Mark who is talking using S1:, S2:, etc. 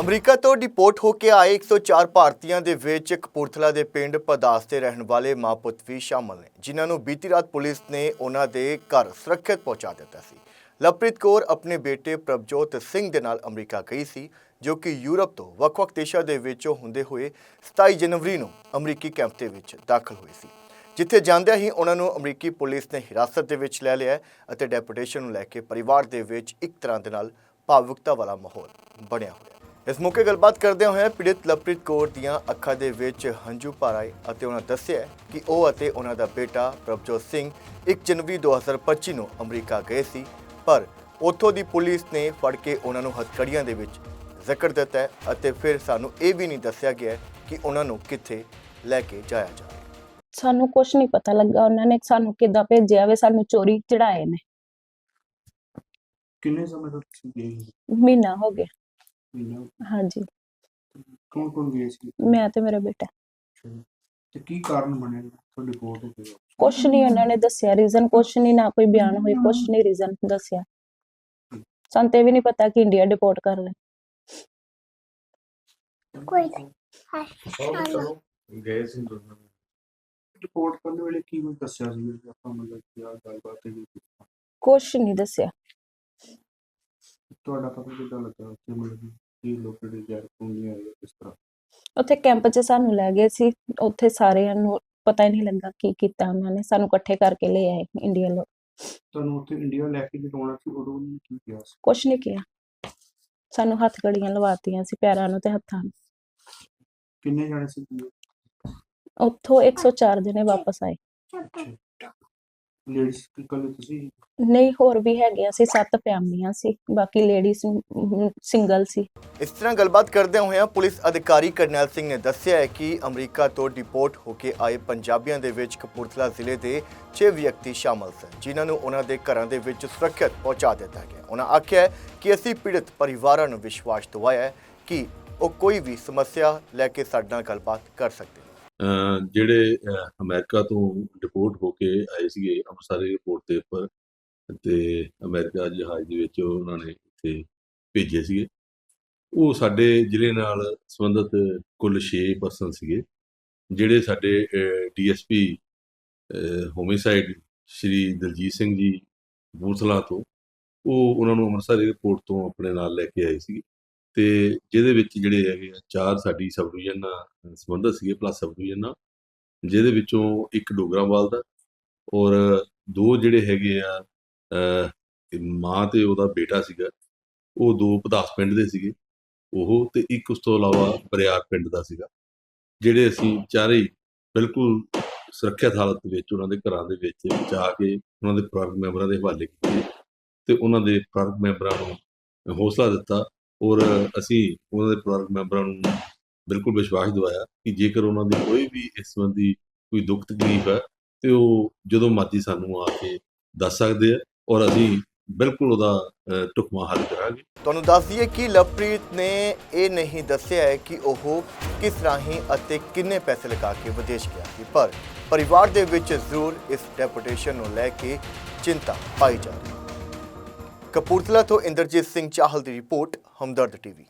S1: America ਤੋਂ deport ਹੋ ਕੇ ਆਏ 104 ਭਾਰਤੀਆਂ ਦੇ ਵਿੱਚ ਕਪੂਰਥਲਾ ਦੇ ਪਿੰਡ ਪਦਾਸ ਦੇ ਰਹਿਣ ਵਾਲੇ ਮਾਂ ਪੁੱਤ ਵੀ ਸ਼ਾਮਲ ਨੇ, ਜਿਨ੍ਹਾਂ ਨੂੰ ਬੀਤੀ ਰਾਤ ਪੁਲਿਸ ਨੇ ਉਹਨਾਂ ਦੇ ਘਰ ਸੁਰੱਖਿਅਤ ਪਹੁੰਚਾ ਦਿੱਤਾ ਸੀ। ਲਵਪ੍ਰੀਤ ਕੌਰ ਆਪਣੇ ਬੇਟੇ ਪ੍ਰਭਜੋਤ ਸਿੰਘ ਦੇ ਨਾਲ ਅਮਰੀਕਾ ਗਈ ਸੀ, ਜੋ ਕਿ ਯੂਰਪ ਤੋਂ ਵੱਖ-ਵੱਖ ਦੇਸ਼ਾਂ ਦੇ ਵਿੱਚੋਂ ਹੁੰਦੇ ਹੋਏ 27 ਜਨਵਰੀ ਨੂੰ ਅਮਰੀਕੀ ਕੈਂਪ ਦੇ ਵਿੱਚ ਦਾਖਲ ਹੋਏ ਸੀ। ਜਿੱਥੇ ਜਾਂਦਿਆਂ ਹੀ ਉਹਨਾਂ ਨੂੰ ਅਮਰੀਕੀ ਪੁਲਿਸ ਨੇ ਹਿਰਾਸਤ ਦੇ ਵਿੱਚ ਲੈ ਲਿਆ ਅਤੇ ਡੈਪੂਟੇਸ਼ਨ ਨੂੰ ਲੈ ਕੇ ਪਰਿਵਾਰ ਦੇ ਵਿੱਚ ਇੱਕ ਤਰ੍ਹਾਂ ਦੇ ਨਾਲ ਭਾਵੁਕਤਾ ਵਾਲਾ ਮਾਹੌਲ ਬਣਿਆ ਹੋਇਆ। ਇਸ ਮੌਕੇ ਗੱਲਬਾਤ ਕਰਦਿਆਂ ਹੋਇਆ ਪੀੜਿਤ ਲਵਪ੍ਰੀਤ ਕੌਰ ਦੀਆਂ ਅੱਖਾਂ ਦੇ ਵਿੱਚ ਹੰਝੂ ਭਰ ਆਏ ਅਤੇ ਉਹਨਾਂ ਦੱਸਿਆ ਕਿ ਉਹ ਅਤੇ ਉਹਨਾਂ ਦਾ ਬੇਟਾ ਪ੍ਰਭਜੋਤ ਸਿੰਘ 1 ਜਨਵਰੀ 2025 ਨੂੰ ਅਮਰੀਕਾ ਗਏ ਸੀ ਪਰ ਉੱਥੋਂ ਦੀ ਪੁਲਿਸ ਨੇ ਫੜ ਕੇ ਉਹਨਾਂ ਨੂੰ ਹੱਥਕੜੀਆਂ ਦੇ ਵਿੱਚ ਜ਼ਕਰ ਦਿੱਤਾ ਅਤੇ ਫਿਰ ਸਾਨੂੰ ਇਹ ਵੀ ਨਹੀਂ ਦੱਸਿਆ ਗਿਆ ਕਿ ਉਹਨਾਂ ਨੂੰ ਕਿੱਥੇ ਲੈ ਕੇ ਜਾਇਆ ਜਾਵੇ
S2: ਸਾਨੂੰ ਕੁਝ ਨਹੀਂ ਪਤਾ ਲੱਗਾ। ਉਹਨਾਂ ਨੇ ਸਾਨੂੰ ਕਿੱਦਾਂ ਭੇਜਿਆ ਵੇ? ਸਾਨੂੰ ਚੋਰੀ ਚੜਾਏ ਨੇ।
S3: ਕਿੰਨੇ ਸਮੇਂ ਤੋਂ ਤੁਸੀਂ ਗਏ ਸੀ?
S2: ਮਹੀਨਾ ਹੋ ਗਿਆ।
S3: ਮਹੀਨਾ
S2: ਹਾਂਜੀ
S3: ਕੌਣ ਕੌਣ ਗਏ ਸੀ
S2: ਮੈਂ ਤੇ ਮੇਰਾ ਬੇਟਾ
S3: ਤੇ ਕੀ ਕਾਰਨ ਬਣਿਆ ਤੁਹਾਡੀ ਰਿਪੋਰਟ ਹੋ ਗਈ
S2: ਕੁਝ ਨਹੀਂ ਉਹਨਾਂ ਨੇ ਦੱਸਿਆ ਰੀਜ਼ਨ ਕੁਝ ਨਹੀਂ ਨਾ ਕੋਈ ਬਿਆਨ ਹੋਈ ਕੁਝ ਨਹੀਂ ਰੀਜ਼ਨ ਦੱਸਿਆ ਸਾਨੂੰ ਤੇ ਵੀ ਨਹੀਂ ਪਤਾ ਕਿ ਇੰਡੀਆ ਡਿਪੋਰਟ ਕਰ ਲੈ
S4: ਕੋਈ ਨਹੀਂ
S5: ਗਏ ਸੀ ਦੋਨੋਂ
S3: ਰਿਪੋਰਟ ਕਰਨ ਵੇਲੇ ਕੀ ਕੁਝ ਦੱਸਿਆ ਸੀ ਕਿ ਆਪਾਂ ਮਤਲਬ ਕੀ ਆ ਗੱਲਬਾਤ ਹੈ
S2: ਕੁਝ ਨਹੀਂ ਦੱਸਿਆ
S3: ਤੁਹਾਡਾ ਪਤਾ ਕਿੱਦਾਂ ਲੱਗਾ ਕਿ ਮਤਲਬ ਕੀ ਲੋਕਾਂ ਦੇ ਜਰ ਪੁੰਨੀਆਂ ਹੈ ਕਿਸ ਤਰ੍ਹਾਂ?
S2: ਉੱਥੇ ਕੈਂਪ 'ਚ ਸਾਨੂੰ ਲੈ ਗਏ ਸੀ ਉੱਥੇ ਸਾਰਿਆਂ ਨੂੰ ਪਤਾ ਹੀ ਨਹੀਂ ਲੱਗਾ ਕੀ ਕੀਤਾ ਉਹਨਾਂ ਨੇ ਸਾਨੂੰ ਇਕੱਠੇ ਕਰਕੇ ਲੈ ਆਏ ਇੰਡੀਆ ਲੋਕ
S3: ਤੁਹਾਨੂੰ ਉੱਥੇ ਇੰਡੀਆ ਲੈ ਕੇ ਆਉਣਾ ਸੀ ਉਦੋਂ ਉਹਨੇ ਕੀ ਕਿਹਾ ਸੀ?
S2: ਕੁਝ ਨਹੀਂ ਕਿਹਾ। ਸਾਨੂੰ ਹੱਥ ਘੜੀਆਂ ਲਵਾਤੀਆਂ ਸੀ ਪੈਰਾਂ ਨੂੰ ਤੇ ਹੱਥਾਂ ਨੂੰ।
S3: ਕਿੰਨੇ ਜਾਣੇ ਸੀ
S2: ਉੱਥੋਂ 104 ਜਣੇ ਵਾਪਸ ਆਏ।
S3: ਲੇਡੀਜ਼ ਕੱਲੇ ਤੁਸੀਂ?
S2: ਨਹੀਂ ਹੋਰ ਵੀ ਹੈਗੇ ਅਸੀਂ ਸੱਤ ਫੈਮਲੀਆਂ ਸੀ ਬਾਕੀ ਲੇਡੀਜ਼ ਸਿੰਗਲ ਸੀ।
S1: ਇਸ ਤਰ੍ਹਾਂ ਗੱਲਬਾਤ ਕਰਦਿਆਂ ਹੋਇਆਂ ਪੁਲਿਸ ਅਧਿਕਾਰੀ ਕਰਨੈਲ ਸਿੰਘ ਨੇ ਦੱਸਿਆ ਹੈ ਕਿ ਅਮਰੀਕਾ ਤੋਂ ਡਿਪੋਰਟ ਹੋ ਕੇ ਆਏ ਪੰਜਾਬੀਆਂ ਦੇ ਵਿੱਚ ਕਪੂਰਥਲਾ ਜ਼ਿਲ੍ਹੇ ਦੇ 6 ਵਿਅਕਤੀ ਸ਼ਾਮਲ ਸਨ ਜਿਨ੍ਹਾਂ ਨੂੰ ਉਹਨਾਂ ਦੇ ਘਰਾਂ ਦੇ ਵਿੱਚ ਸੁਰੱਖਿਅਤ ਪਹੁੰਚਾ ਦਿੱਤਾ ਗਿਆ। ਉਹਨਾਂ ਆਖਿਆ ਕਿ ਅਸੀਂ ਪੀੜਤ ਪਰਿਵਾਰਾਂ ਨੂੰ ਵਿਸ਼ਵਾਸ ਦਿਵਾਇਆ ਹੈ ਕਿ ਉਹ ਕੋਈ ਵੀ ਸਮੱਸਿਆ ਲੈ ਕੇ ਸਾਡੇ ਨਾਲ ਗੱਲਬਾਤ ਕਰ ਸਕਦੇ
S5: ਜਿਹੜੇ, ਅਹ ਅਮਰੀਕਾ ਤੋਂ ਡਿਪੋਰਟ ਹੋ ਕੇ ਆਏ ਸੀਗੇ ਅੰਮ੍ਰਿਤਸਰ ਏਅਰਪੋਰਟ ਦੇ ਉੱਪਰ, ਤੇ ਅਮਰੀਕਾ ਜਹਾਜ਼ ਦੇ ਵਿੱਚ ਉਹਨਾਂ ਨੇ ਇੱਥੇ ਭੇਜੇ ਸੀਗੇ। ਉਹ ਸਾਡੇ ਜ਼ਿਲ੍ਹੇ ਨਾਲ ਸੰਬੰਧਿਤ ਕੁੱਲ 6 ਪਰਸਨ ਸੀਗੇ, ਜਿਹੜੇ ਸਾਡੇ ਡੀਐਸਪੀ ਹੋਮਿਸਾਈਡ ਸ਼੍ਰੀ ਦਲਜੀਤ ਸਿੰਘ ਜੀ ਬੂਥਲਾ ਤੋਂ, ਉਹ ਉਹਨਾਂ ਨੂੰ ਅੰਮ੍ਰਿਤਸਰ ਏਅਰਪੋਰਟ ਤੋਂ ਆਪਣੇ ਨਾਲ ਲੈ ਕੇ ਆਏ ਸੀ ਤੇ ਜਿਹਦੇ ਵਿੱਚ ਜਿਹੜੇ ਹੈਗੇ ਆ, ਚਾਰ ਸਾਡੀ ਸਬ ਡਿਵੀਜ਼ਨ ਨਾਲ ਸੰਬੰਧਿਤ ਸੀਗੇ ਪਲੱਸ ਸਬ ਡਿਵੀਜ਼ਨ ਨਾਲ, ਜਿਹਦੇ ਵਿੱਚੋਂ ਇੱਕ ਡੋਗਰਾਵਾਲ ਦਾ ਔਰ ਦੋ ਜਿਹੜੇ ਹੈਗੇ ਆ ਮਾਂ ਤੇ ਉਹਦਾ ਬੇਟਾ ਸੀਗਾ, ਉਹ ਦੋ ਪਦਾਸ ਪਿੰਡ ਦੇ ਸੀਗੇ, ਉਹ ਤੇ ਇੱਕ ਉਸ ਤੋਂ ਇਲਾਵਾ ਬਰਿਆਰ ਪਿੰਡ ਦਾ ਸੀਗਾ, ਜਿਹੜੇ ਅਸੀਂ ਚਾਰੇ ਬਿਲਕੁਲ ਸੁਰੱਖਿਅਤ ਹਾਲਤ ਵਿੱਚ ਉਹਨਾਂ ਦੇ ਘਰਾਂ ਦੇ ਵਿੱਚ ਜਾ ਕੇ ਉਹਨਾਂ ਦੇ ਪਰਿਵਾਰਕ ਮੈਂਬਰਾਂ ਦੇ ਹਵਾਲੇ ਕੀਤੇ ਤੇ ਉਹਨਾਂ ਦੇ ਪਰਿਵਾਰਕ ਮੈਂਬਰਾਂ ਨੂੰ ਹੌਸਲਾ ਦਿੱਤਾ ਔਰ ਅਸੀਂ ਉਹਨਾਂ ਦੇ ਪਰਿਵਾਰਕ ਮੈਂਬਰਾਂ ਨੂੰ ਬਿਲਕੁਲ ਵਿਸ਼ਵਾਸ ਦਿਵਾਇਆ ਕਿ ਜੇਕਰ ਉਹਨਾਂ ਦੀ ਕੋਈ ਵੀ ਇਸ ਸੰਬੰਧੀ ਕੋਈ ਦੁੱਖ ਤਕਲੀਫ ਹੈ ਤੇ ਉਹ ਜਦੋਂ ਮਰਜ਼ੀ ਸਾਨੂੰ ਆ ਕੇ ਦੱਸ ਸਕਦੇ ਆ ਔਰ ਅਸੀਂ ਬਿਲਕੁਲ ਉਹਦਾ ਅਹ, ਢੁਕਵਾਂ ਹੱਲ ਕਰਾਂਗੇ।
S1: ਤੁਹਾਨੂੰ ਦੱਸ ਦਈਏ ਕਿ ਲਵਪ੍ਰੀਤ ਨੇ ਇਹ ਨਹੀਂ ਦੱਸਿਆ ਹੈ ਕਿ ਉਹ ਕਿਸ ਰਾਹੀਂ ਅਤੇ ਕਿੰਨੇ ਪੈਸੇ ਲਗਾ ਕੇ ਵਿਦੇਸ਼ ਗਿਆ ਸੀ ਪਰ ਪਰਿਵਾਰ ਦੇ ਵਿੱਚ ਜ਼ਰੂਰ ਇਸ ਡੈਪੂਟੇਸ਼ਨ ਨੂੰ ਲੈ ਕੇ ਚਿੰਤਾ ਪਾਈ ਜਾ ਰਹੀ ਹੈ। ਕਪੂਰਥਲਾ ਤੋਂ ਇੰਦਰਜੀਤ ਸਿੰਘ ਚਾਹਲ ਦੀ ਰਿਪੋਰਟ ਹਮਦਰਦ ਟੀਵੀ।